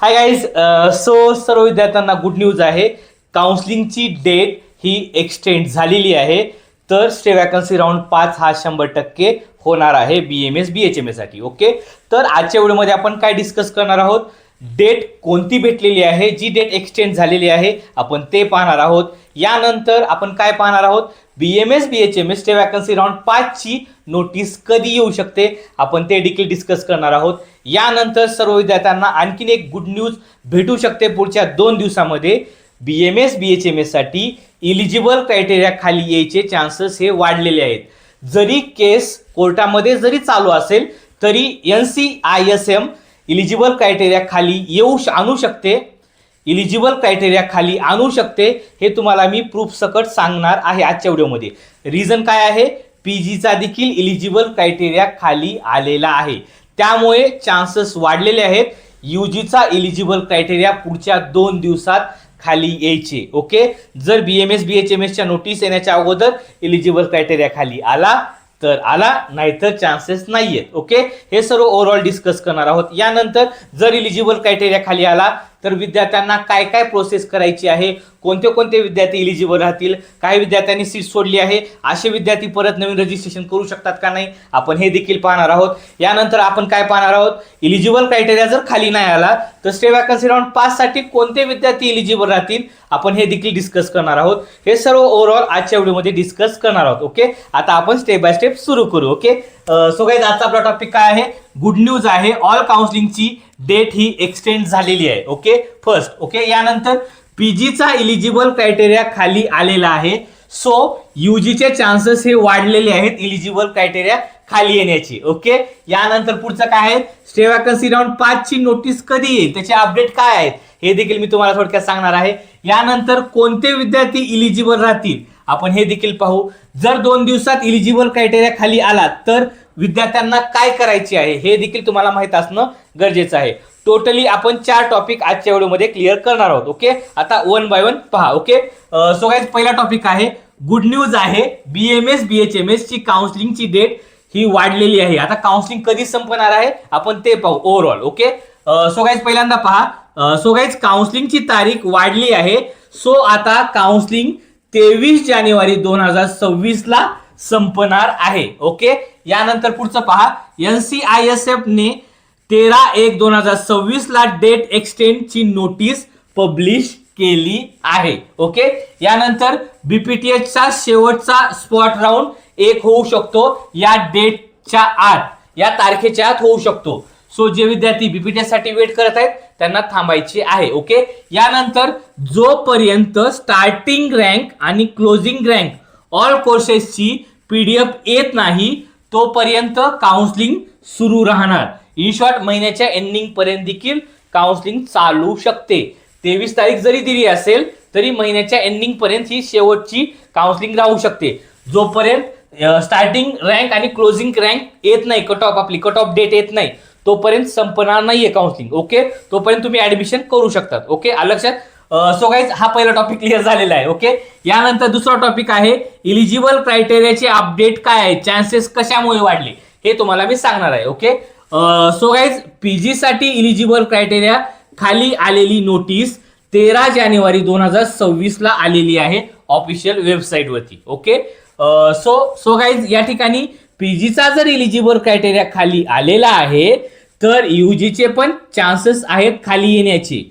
Hi guys so सर्व विद्यार्थ्यांना good news आहे. काउन्सिलिंगची डेट ही एक्सटेंड झालेली आहे. तर स्टे वॅकन्सी राऊंड पाच हा शंभर टक्के होणार आहे B M S B H M एससाठी okay तर आजच्या व्हिडिओमध्ये आपण काय डिस्कस करणार आहोत? डेट कोणती भेटलेली आहे? जी डेट एक्सटेंड झालेली आहे आपण ते पाहणार आहोत. यानंतर आपण काय पाहणार आहोत? B M S B H M S stay vacancy round पाचची नोटीस कधी येऊ शकते? आपण ते देखील डिस्कस करणार आहोत. यानंतर सर्व विद्यार्थ्यांना आणखीन एक गुड न्यूज भेटू शकते पुढच्या दोन दिवसामध्ये. B M S B H M एससाठी eligible criteria खाली यायचे चान्सेस हे वाढलेले आहेत. जरी केस कोर्टामध्ये जरी चालू असेल तरी N C I S M eligible criteria खाली येऊ श- आणू शकते. इलिजिबल क्रायटेरिया खाली आणू शकते हे तुम्हाला मी प्रूफ सकट सांगणार आहे आजच्या व्हिडिओमध्ये. रिझन काय आहे? पी जीचा देखील इलिजिबल क्रायटेरिया खाली आलेला आहे. त्यामुळे चान्सेस वाढलेले आहेत. यू जीचा इलिजिबल क्रायटेरिया पुढच्या दोन दिवसात खाली यायचे. ओके जर B M S B H M एसच्या नोटीस येण्याच्या अगोदर इलिजिबल क्रायटेरिया खाली आला तर आला नाहीतर चान्सेस नाही आहेत ओके हे सर्व ओव्हरऑल डिस्कस करणार आहोत. यानंतर जर इलिजिबल क्रायटेरिया खाली आला तर विद्यार्थ्यांना काय काय प्रोसेस करायची आहे? कोणते कोणते विद्यार्थी इलिजिबल राहतील? काही विद्यार्थ्यांनी सीट सोडली आहे. असे विद्यार्थी परत नवीन रजिस्ट्रेशन करू शकतात का नाही? आपण हे देखील पाहणार आहोत. यानंतर आपण काय पाहणार आहोत? इलिजिबल क्रायटेरिया जर खाली नाही आला तर स्टे वॅकन्सी राऊंड पाचसाठी कोणते विद्यार्थी इलिजिबल राहतील? आपण हे देखील डिस्कस करणार आहोत. हे सर्व ओव्हरऑल आजच्या व्हिडिओमध्ये डिस्कस करणार आहोत ओके आता आपण स्टेप बाय स्टेप सुरू करू ओके सो गाईज आजचा आपला टॉपिक काय आहे? गुड न्यूज आहे ऑल काउन्सिलिंगची डेट ही एक्सटेंड झालेली आहे. ओके फर्स्ट ओके यानंतर पीजीचा इलिजिबल क्रायटेरिया खाली आलेला आहे. सो यूजीचे चान्सेस हे वाढलेले आहेत इलिजिबल क्रायटेरिया खाली येण्याची. ओके यानंतर पुढचं काय आहे? स्टे वॅकन्सी राऊंड पाच ची नोटीस कधी येईल? त्याचे अपडेट काय आहेत? हे देखील मी तुम्हाला थोडक्यात सांगणार आहे. यानंतर कोणते विद्यार्थी इलिजिबल राहतील? आपण हे देखील पाहू. जर दोन दिवसात इलिजिबल क्रायटेरिया खाली आला तर विद्यार्थ्यांना काय करायचे आहे हे देखील तुम्हाला माहीत असणं गरजेचं आहे. टोटली आपण चार टॉपिक आजच्या व्हिडिओमध्ये क्लिअर करणार आहोत ओके आता वन बाय वन पहा ओके सो गाईज पहिला टॉपिक आहे गुड न्यूज आहे B M S B H M S ची काउन्सिलिंगची डेट ही वाढलेली आहे. आता काउन्सिलिंग कधी संपणार आहे? आपण ते पाहू ओव्हरऑल ओके सो गाईज पहिल्यांदा पहा सो गाईज काउन्सिलिंगची तारीख वाढली आहे. सो आता काउन्सिलिंग तेवीस जानेवारी दोन हजार सव्वीसला ला संपणार आहे. ओके? यानंतर पुढचं पहा. एन सी आय एस एफने तेरा एक दोन हजार सव्वीस ला डेट एक्सटेंड ची नोटीस पब्लिश केली आहे. ओके? यानंतर बीपीटीएचचा शेवटचा स्पॉट राऊंड एक होऊ शकतो या डेटच्या आत. या तारखेच्या आत होऊ शकतो. सो जे विद्यार्थी बीपीटीएससाठी वेट करत आहेत त्यांना थांबायचे आहे. ओके? यानंतर जोपर्यंत स्टार्टिंग रँक आणि क्लोजिंग रँक ऑल कोर्सेसची पी डी एफ येत नाही तोपर्यंत काउन्सिलिंग सुरू राहणार. इन शॉर्ट महिन्याच्या एंडिंगपर्यंत देखील काउन्सिलिंग चालू शकते. तेवीस तारीख जरी दिली असेल तरी महिन्याच्या एंडिंगपर्यंत ही शेवटची काउन्सिलिंग राहू शकते. जोपर्यंत स्टार्टिंग रँक आणि क्लोजिंग रँक येत नाही कट ऑफ आपली कट ऑफ डेट येत नाही तोपर्यंत संपणार नाहीये काउन्सिलिंग ओके तोपर्यंत तुम्ही ऍडमिशन करू शकतात ओके लक्षात? सो गाईज हा पहिला टॉपिक क्लिअर झालेला आहे ओके यानंतर दुसरा टॉपिक आहे इलिजिबल क्रायटेरियाचे अपडेट काय आहे? चान्सेस कशामुळे वाढले? हे तुम्हाला मी सांगणार आहे ओके सो गाईज पीजी साठी इलिजिबल क्रायटेरिया खाली आलेली नोटीस तेरा जानेवारी दोन हजार सव्वीस ला आलेली आहे ऑफिशियल वेबसाईटवरती ओके सो सो गाईज या ठिकाणी पीजीचा जर इलिजिबल क्रायटेरिया खाली आलेला आहे तर यूजीचे पण चान्सेस आहेत खाली येण्याचे.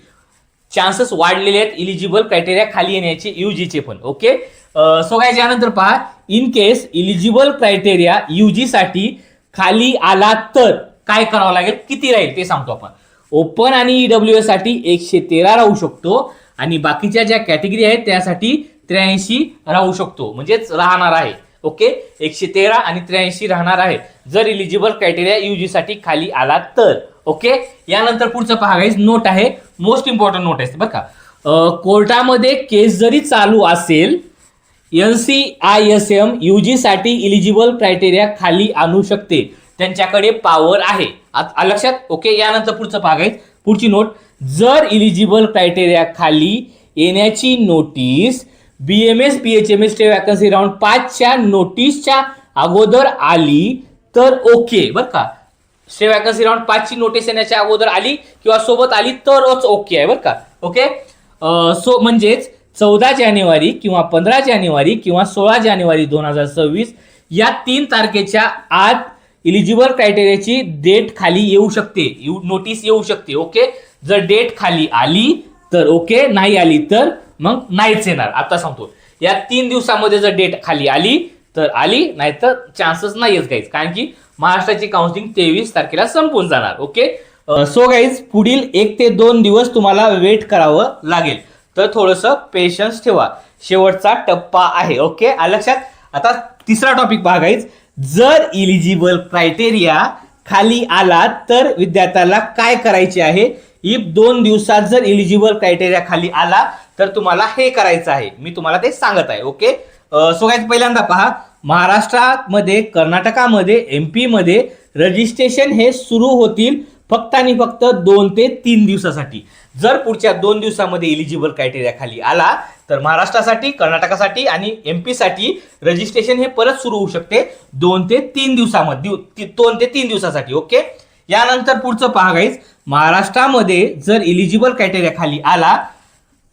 चान्सेस वाढलेले आहेत इलिजिबल क्रायटेरिया खाली येण्याचे युजीचे पण ओके सो काय यानंतर पहा इन केस इलिजिबल क्रायटेरिया यूजीसाठी खाली आला तर काय करावं लागेल? किती राहील? ते सांगतो आपण. ओपन आणि ईडब्ल्यू एससाठी एकशे तेरा राहू शकतो आणि बाकीच्या ज्या कॅटेगरी आहेत त्यासाठी त्र्याऐंशी राहू शकतो. म्हणजेच राहणार आहे ओके एकशे तेरा आणि त्र्याऐंशी राहणार आहे. जर इलिजिबल क्रायटेरिया युजी साठी खाली आला तर ओके? यानंतर पुढचं पहा गाईज नोट आहे मोस्ट इम्पॉर्टंट नोट आहे बरं का? कोर्टामध्ये केस जरी चालू असेल N C I S M U जीसाठी eligible criteria खाली आणू शकते. त्यांच्याकडे पॉवर आहे. लक्षात? ओके? यानंतर पुढचं पहा पुढची नोट जर इलिजिबल क्रायटेरिया खाली येण्याची notice B M S P H M S stay vacancy round पाचच्या नोटीसच्या अगोदर आली तर ओके बरं का? स्टे वॅकन्सी राऊंड पाचची नोटीस येण्याच्या अगोदर आली किंवा सोबत आली तरच ओके आहे बरं का? ओके? सो म्हणजेच चौदा जानेवारी किंवा पंधरा जानेवारी किंवा सोळा जानेवारी दोन हजार सव्वीस या तीन तारखेच्या आत इलिजिबल क्रायटेरियाची डेट खाली येऊ शकते. येऊ नोटीस येऊ शकते ओके? जर डेट खाली आली तर ओके? नाही आली तर मग नाहीच येणार. आता सांगतो. या तीन दिवसामध्ये जर डेट खाली आली तर आली नाही तर चान्सेस नाहीच काहीच कारण की महाराष्ट्राची काउन्सिलिंग तेवीस तारखेला संपून जाणार ओके सो गाईज पुढील एक ते दोन दिवस तुम्हाला वेट करावं लागेल. तर थोडंसं पेशन्स ठेवा. शेवटचा टप्पा आहे ओके लक्षात आता तिसरा टॉपिक पहा गाईज जर इलिजिबल क्रायटेरिया खाली आला तर विद्यार्थ्याला काय करायचे आहे? इफ दोन दिवसात जर इलिजिबल क्रायटेरिया खाली आला तर तुम्हाला हे करायचं आहे. मी तुम्हाला ते सांगत आहे ओके सो गाईज पहिल्यांदा पहा. महाराष्ट्रामध्ये कर्नाटकामध्ये एम पीमध्ये रजिस्ट्रेशन हे सुरू होतील फक्त आणि फक्त दोन ते तीन दिवसासाठी. जर पुढच्या दोन दिवसामध्ये इलिजिबल क्रायटेरिया खाली आला तर महाराष्ट्रासाठी कर्नाटकासाठी आणि एम पीसाठी रजिस्ट्रेशन हे परत सुरू होऊ शकते दोन ते तीन दिवसामध्ये ती- दोन ते तीन दिवसासाठी ओके? यानंतर पुढचं पहा गाईज महाराष्ट्रामध्ये जर इलिजिबल क्रायटेरिया खाली आला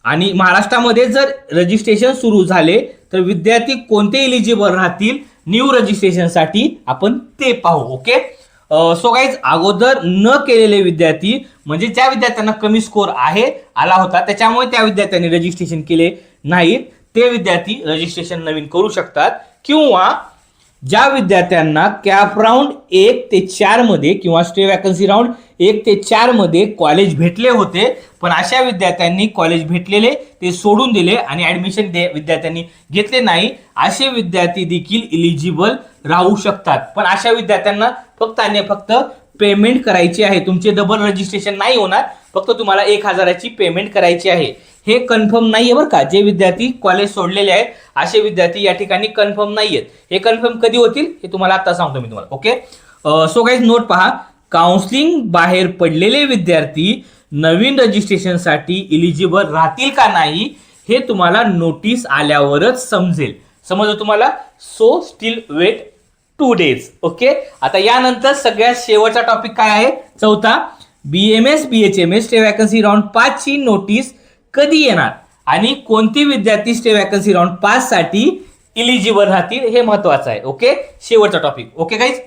आणि महाराष्ट्रामध्ये जर रजिस्ट्रेशन सुरू झाले तर विद्यार्थी कोणते इलिजिबल राहतील? न्यू रजिस्ट्रेशनसाठी आपण ते पाहू ओके सो गाईज अगोदर न केलेले विद्यार्थी म्हणजे ज्या विद्यार्थ्यांना कमी स्कोर आहे आला होता त्याच्यामुळे त्या विद्यार्थ्यांनी रजिस्ट्रेशन केले नाहीत. ते विद्यार्थी रजिस्ट्रेशन नवीन करू शकतात. किंवा ज्या विद्यार्थ्यांना कॅप राऊंड एक ते चारमध्ये किंवा स्टे वॅकन्सी राऊंड एक ते चारमध्ये कॉलेज भेटले होते पण अशा विद्यार्थ्यांनी कॉलेज भेटलेले ते सोडून दिले आणि ॲडमिशन दे विद्यार्थ्यांनी घेतले नाही. असे विद्यार्थी देखील इलिजिबल राहू शकतात. पण अशा विद्यार्थ्यांना फक्त आणि फक्त पेमेंट करायची आहे. तुमचे डबल रजिस्ट्रेशन नाही होणार. फक्त तुम्हाला एक हजाराची पेमेंट करायची आहे. हे कन्फर्म नाही आहे बरं का. जे विद्यार्थी कॉलेज सोडलेले आहेत असे विद्यार्थी या ठिकाणी कन्फर्म नाही आहेत हे कन्फर्म कधी होतील हे तुम्हाला आता सांगतो मी तुम्हाला ओके? सो गाईज नोट पहा काउन्सिलिंग बाहेर पडलेले विद्यार्थी नवीन रजिस्ट्रेशनसाठी इलिजिबल राहतील का नाही हे तुम्हाला नोटीस आल्यावरच समजेल. समजलं तुम्हाला? So still wait two days okay? आता यानंतर सगळ्यात शेवटचा टॉपिक काय आहे? चौथा B M S B H M S stay vacancy round पाचची नोटीस कधी येणार? आणि कोणते विद्यार्थी स्टे वॅकन्सी राऊंड पाच साठी इलिजिबल राहतील हे महत्वाचं आहे. ओके शेवटचा टॉपिक ओके काहीच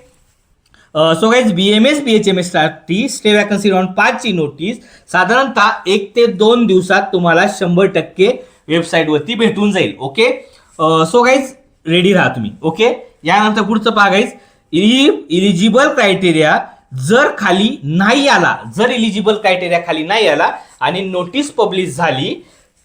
so guys B M S B H M एससाठी stay vacancy round पाचची नोटीस साधारणतः एक ते दोन दिवसात तुम्हाला शंभर टक्के वेबसाईटवरती भेटून जाईल. ओके सो गाईज रेडी राहा तुम्ही. ओके यानंतर पुढचं पहा गाईज इलिजिबल क्रायटेरिया जर खाली नाही आला जर इलिजिबल क्रायटेरिया खाली नाही आला आणि नोटीस पब्लिश झाली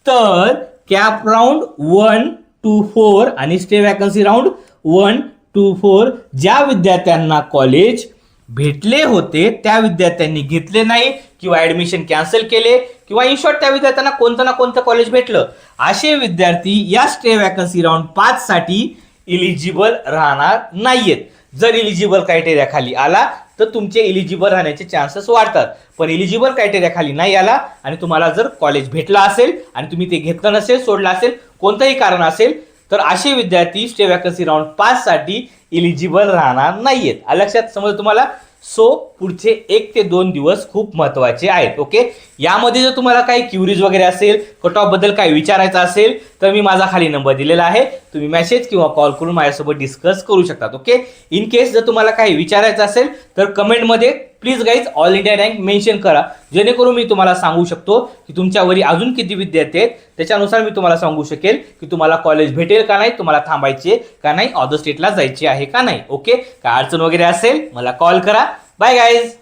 तर cap round one two four आणि stay vacancy round one two four ज्या विद्यार्थ्यांना कॉलेज भेटले होते त्या विद्यार्थ्यांनी घेतले नाही किंवा ऍडमिशन कॅन्सल केले किंवा इन शॉर्ट त्या विद्यार्थ्यांना कोणतं ना कोणतं कॉलेज भेटलं असे विद्यार्थी या स्टे वॅकन्सी राऊंड पाच साठी इलिजिबल राहणार नाहीयेत. जर इलिजिबल क्रायटेरिया खाली आला तर तुमचे एलिजिबल राहण्याचे चान्सेस वाढतात. पण एलिजिबल क्रायटेरिया खाली नाही आला आणि तुम्हाला जर कॉलेज भेटलं असेल आणि तुम्ही ते घेतलं नसेल सोडलं असेल कोणतंही कारण असेल तर असे विद्यार्थी स्टे वॅकन्सी राऊंड पाच साठी राहणार नाहीयेत. लक्षात समज तुम्हाला? सो पुढचे एक ते दोन दिवस खूप महत्त्वाचे आहेत ओके यामध्ये जर तुम्हाला काही क्युरीज वगैरे असेल कट ऑफबद्दल काही विचारायचं असेल तर मी माझा खाली नंबर दिलेला आहे. तुम्ही मेसेज किंवा कॉल करून माझ्यासोबत डिस्कस करू शकतात ओके इन केस जर तुम्हाला काही विचारायचं असेल तर कमेंटमध्ये please guys all India rank mention करा. जेणेकरून मी तुम्हाला सांगू शकतो की तुमच्यावरी अजून किती विद्यार्थी आहेत. त्याच्यानुसार मी तुम्हाला सांगू शकेल की तुम्हाला कॉलेज भेटेल का नाही तुम्हाला थांबायचे का नाही ऑदर स्टेटला जायचे आहे का नाही ओके काय अडचण वगैरे असेल मला कॉल करा. Bye guys